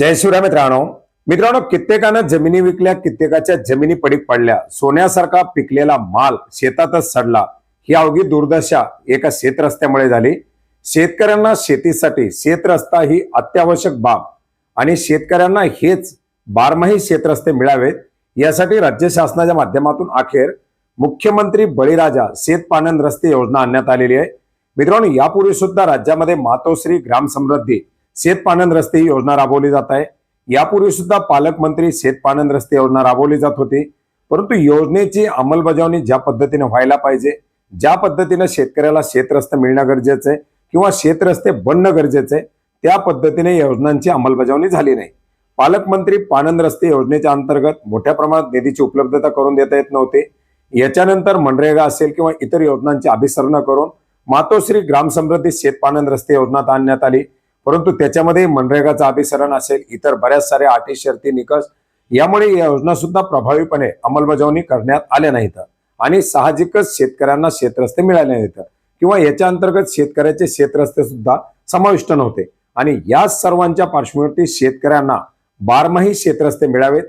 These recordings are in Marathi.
जय शिवराय मित्रांनो. मित्रांनो कित्येकानं जमिनी विकल्या कित्येकाच्या जमिनी पडीक पडल्या. सोन्यासारखा पिकलेला माल शेतातच सडला. ही अवघी दुर्दशा एका शेतरस्त्यामुळे झाली. शेतकऱ्यांना शेतीसाठी शेतरस्ता ही अत्यावश्यक बाब. आणि शेतकऱ्यांना हेच बारमाही शेतरस्ते मिळावेत यासाठी राज्य शासनाच्या माध्यमातून अखेर मुख्यमंत्री बळीराजा शेतपानंद रस्ते योजना आणण्यात आलेली आहे. मित्रांनो यापूर्वी सुद्धा राज्यामध्ये मातोश्री ग्राम शेतपानंद रस्ते ही योजना राबवली जात आहे. यापूर्वी सुद्धा पालकमंत्री शेतपानंद रस्ते योजना राबवली जात होती. परंतु योजनेची अंमलबजावणी ज्या पद्धतीने व्हायला पाहिजे ज्या पद्धतीने शेतकऱ्याला शेतरस्ते मिळणं गरजेचं आहे किंवा शेतरस्ते बनणं गरजेचं आहे त्या पद्धतीने योजनांची अंमलबजावणी झाली नाही. पालकमंत्री पानंद रस्ते योजनेच्या अंतर्गत मोठ्या प्रमाणात निधीची उपलब्धता करून देता येत नव्हते. याच्यानंतर मनरेगा असेल किंवा इतर योजनांची अभिसरण करून मातोश्री ग्राम समृद्धी शेतपानंद रस्ते योजनात आणण्यात आली. परंतु त्याच्यामध्ये मनरेगाचं अभिसरण असेल इतर बऱ्याच साऱ्या अटी शर्ती निकष यामुळे या योजना सुद्धा प्रभावीपणे अंमलबजावणी करण्यात आल्या नाहीत. आणि साहजिकच शेतकऱ्यांना शेतरस्ते मिळाले नाहीत किंवा याच्या अंतर्गत शेतकऱ्याचे शेतरस्ते सुद्धा समाविष्ट नव्हते. आणि या सर्वांच्या पार्श्वभूमीवरती शेतकऱ्यांना बारमाही शेतरस्ते मिळावेत.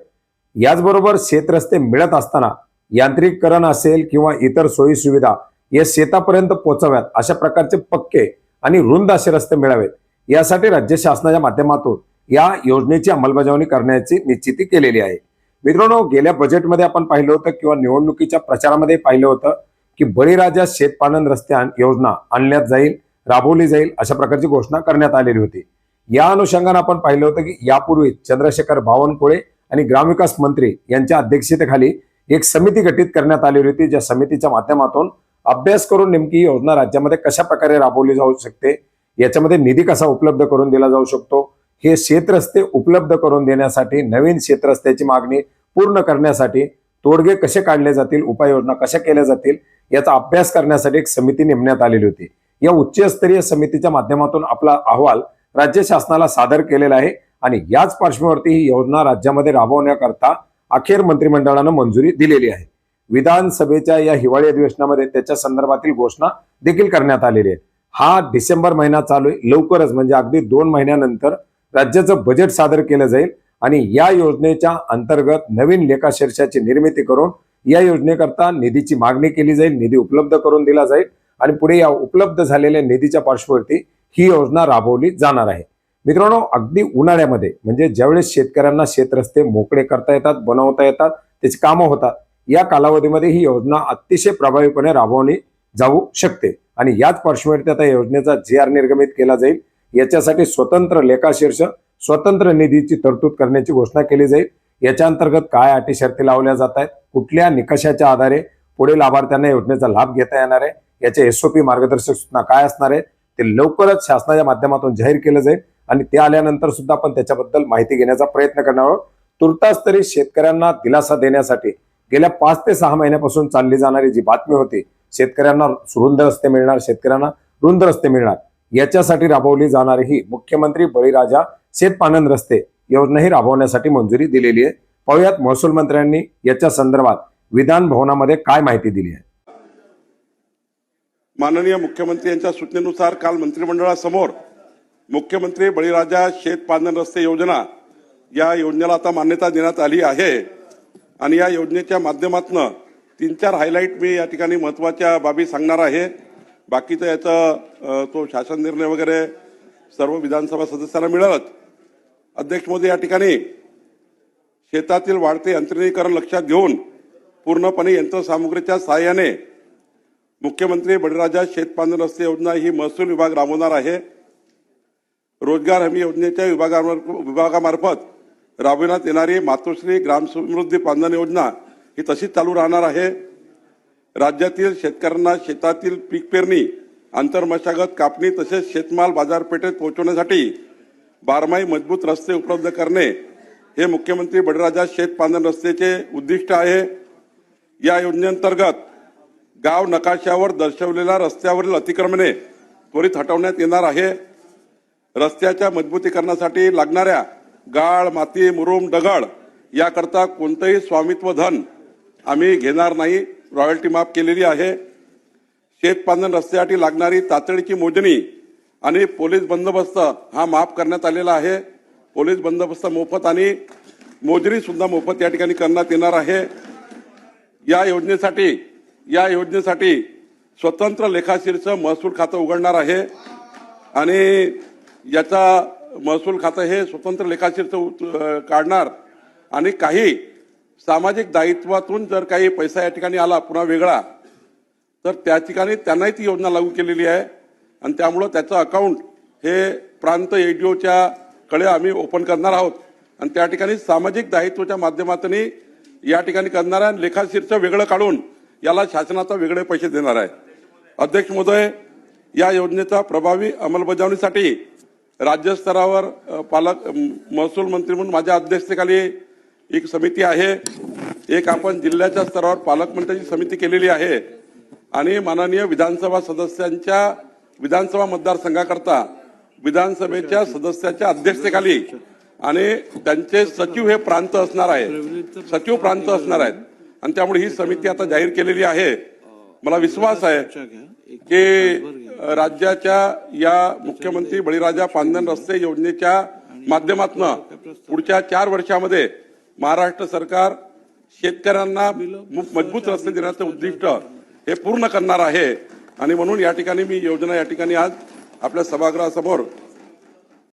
याचबरोबर शेतरस्ते मिळत असताना यांत्रिकरण असेल किंवा इतर सोयी सुविधा या शेतापर्यंत पोहोचाव्यात अशा प्रकारचे पक्के आणि रुंद असे रस्ते मिळावेत. यासाठी राज्य शासनाच्या माध्यमातून या योजनेची अंमलबजावणी करण्याची निश्चिती केलेली आहे. मित्रांनो गेल्या बजेटमध्ये आपण पाहिलं होतं किंवा निवडणुकीच्या प्रचारामध्ये पाहिलं होतं की बळीराजा शेतपानंद रस्ते योजना आणण्यात जाईल राबवली जाईल अशा प्रकारची घोषणा करण्यात आलेली होती. या अनुषंगाने आपण पाहिलं होतं की यापूर्वी चंद्रशेखर बावनकुळे आणि ग्रामविकास मंत्री यांच्या अध्यक्षतेखाली एक समिती गठीत करण्यात आलेली होती ज्या समितीच्या माध्यमातून अभ्यास करून नेमकी ही योजना राज्यामध्ये कशा प्रकारे राबवली जाऊ शकते याच्यामध्ये निधी कसा उपलब्ध करून दिला जाऊ शकतो? हे शेतरस्ते उपलब्ध करून देण्यासाठी नवीन शेतरस्त्याची मागणी पूर्ण करण्यासाठी तोडगे कसे काढले जातील उपाययोजना कशा केल्या जातील याचा अभ्यास करण्यासाठी एक समिती नेमण्यात आलेली होती. या उच्चस्तरीय समितीच्या माध्यमातून आपला अहवाल राज्य शासनाला सादर केलेला आहे आणि याच पार्श्वभूमीवरती ही योजना राज्यामध्ये राबवण्याकरता अखेर मंत्रिमंडळानं मंजुरी दिलेली आहे. विधानसभेच्या या हिवाळी अधिवेशनामध्ये त्याच्या संदर्भातील घोषणा देखील करण्यात आलेली आहे हा डिसेंबर महिना चालू आहे. लवकरच म्हणजे अगदी दोन महिन्यानंतर राज्याचं बजेट सादर केलं जाईल आणि या योजनेच्या अंतर्गत नवीन लेखाशीर्षाची निर्मिती करून या योजनेकरता निधीची मागणी केली जाईल निधी उपलब्ध करून दिला जाईल आणि पुढे या उपलब्ध झालेल्या निधीच्या पार्श्वभूमीवरती ही योजना राबवली जाणार आहे. मित्रांनो अगदी उन्हाळ्यामध्ये म्हणजे ज्यावेळेस शेतकऱ्यांना शेतरस्ते मोकळे करता येतात बनवता येतात त्याची कामं होतात या कालावधीमध्ये ही योजना अतिशय प्रभावीपणे राबवली जाऊ शकते. आणि याच पार्श्वभूमीवरती आता योजनेचा जी आर निर्गमित केला जाईल. याच्यासाठी स्वतंत्र लेखाशीर्ष स्वतंत्र निधीची तरतूद करण्याची घोषणा केली जाईल. याच्या अंतर्गत काय अटी शर्ती लावल्या जात आहेत कुठल्या निकषाच्या आधारे पुढे लाभार्थ्यांना योजनेचा लाभ घेता येणार आहे याचे एसओपी मार्गदर्शक सूचना काय असणार आहे ते लवकरच शासनाच्या माध्यमातून जाहीर केलं जाईल. आणि ते आल्यानंतर सुद्धा आपण त्याच्याबद्दल माहिती घेण्याचा प्रयत्न करणार आहोत. तुर्तास तरी शेतकऱ्यांना दिलासा देण्यासाठी गेल्या पाच ते सहा महिन्यापासून चालली जाणारी जी बातमी होती शेतकऱ्यांना रुंद रस्ते मिळणार शेतकऱ्यांना रुंद रस्ते मिळणार. याच्यासाठी राबवली जाणारी ही मुख्यमंत्री बळीराजा शेतपानंद रस्ते योजना ही राबवण्यासाठी मंजुरी दिलेली आहे. पाहुयात महसूल मंत्र्यांनी याच्या संदर्भात विधान भवनामध्ये काय माहिती दिली आहे. माननीय मुख्यमंत्री यांच्या सूचनेनुसार काल मंत्रिमंडळासमोर मुख्यमंत्री बळीराजा शेत रस्ते योजना या योजनेला आता मान्यता देण्यात आली आहे. आणि या योजनेच्या माध्यमातून तीन चार हायलाईट मी या ठिकाणी महत्त्वाच्या बाबी सांगणार आहे. बाकीचं याचं तो शासन निर्णय वगैरे सर्व विधानसभा सदस्यांना मिळालच. अध्यक्ष मोदी या ठिकाणी शेतातील वाढते यंत्रणीकरण लक्षात घेऊन पूर्णपणे यंत्रसामुग्रीच्या सहाय्याने मुख्यमंत्री बळीराजा शेतपांधन रस्ते योजना ही महसूल विभाग राबवणार आहे. रोजगार हमी योजनेच्या विभागावर विभागामार्फत राबविण्यात येणारी मातोश्री ग्राम समृद्धी पांधन योजना ही तशीच चालू राहणार आहे. राज्यातील शेतकऱ्यांना शेतातील पीक पेरणी आंतरमशागत कापणी तसेच शेतमाल बाजारपेठेत पोहोचवण्यासाठी बारमाही मजबूत रस्ते उपलब्ध करणे हे मुख्यमंत्री बळीराजा शेत पांधन रस्त्याचे उद्दिष्ट आहे. या योजनेअंतर्गत गाव नकाशावर दर्शवलेल्या रस्त्यावरील अतिक्रमणे त्वरित हटवण्यात येणार आहे. रस्त्याच्या मजबूतीकरणासाठी लागणाऱ्या गाळ माती मुरुम दगड याकरता कोणतंही स्वामित्व धन आम्ही घेणार नाही. रॉयल्टी माफ केलेली आहे. शेतपांधन रस्त्यासाठी लागणारी तातडीची मोजणी आणि पोलीस बंदोबस्त हा माफ करण्यात आलेला आहे. पोलीस बंदोबस्त मोफत आणि मोजणी सुद्धा मोफत या ठिकाणी करण्यात येणार आहे. या योजनेसाठी या योजनेसाठी स्वतंत्र लेखाशीरचं महसूल खातं उघडणार आहे. आणि याचा महसूल खातं हे स्वतंत्र लेखाशीरचं काढणार आणि काही सामाजिक दायित्वातून जर काही पैसा या ठिकाणी आला पुन्हा वेगळा तर त्या ठिकाणी त्यांनाही ती योजना लागू केलेली आहे. आणि त्यामुळं त्याचं अकाउंट हे प्रांत एडीओच्या कडे आम्ही ओपन करणार आहोत. आणि त्या ठिकाणी सामाजिक दायित्वाच्या माध्यमातून या ठिकाणी करणाऱ्या आणि लेखाशीर्ष वेगळं काढून याला शासनाचा वेगळे पैसे देणार आहे. अध्यक्ष महोदय या योजनेचा प्रभावी अंमलबजावणीसाठी राज्यस्तरावर पालक महसूल मंत्री म्हणून माझ्या अध्यक्षतेखाली एक समिती आहे. एक आपण जिल्ह्याच्या स्तरावर पालकमंत्र्यांची समिती केलेली आहे. आणि माननीय विधानसभा सदस्यांच्या विधानसभा मतदारसंघाकरता विधानसभेच्या सदस्याच्या अध्यक्षतेखाली आणि त्यांचे सचिव हे प्रांत असणार आहे सचिव प्रांत असणार आहेत. आणि त्यामुळे ही समिती आता जाहीर केलेली आहे. मला विश्वास आहे की राज्याच्या या मुख्यमंत्री बळीराजा पांदन रस्ते योजनेच्या माध्यमातून पुढच्या चार वर्षामध्ये महाराष्ट्र सरकार शेतकऱ्यांना मजबूत रस्ते देण्याचं उद्दिष्ट हे पूर्ण करणार आहे. आणि म्हणून या ठिकाणी मी योजना या ठिकाणी आज आपल्या सभागृहासमोर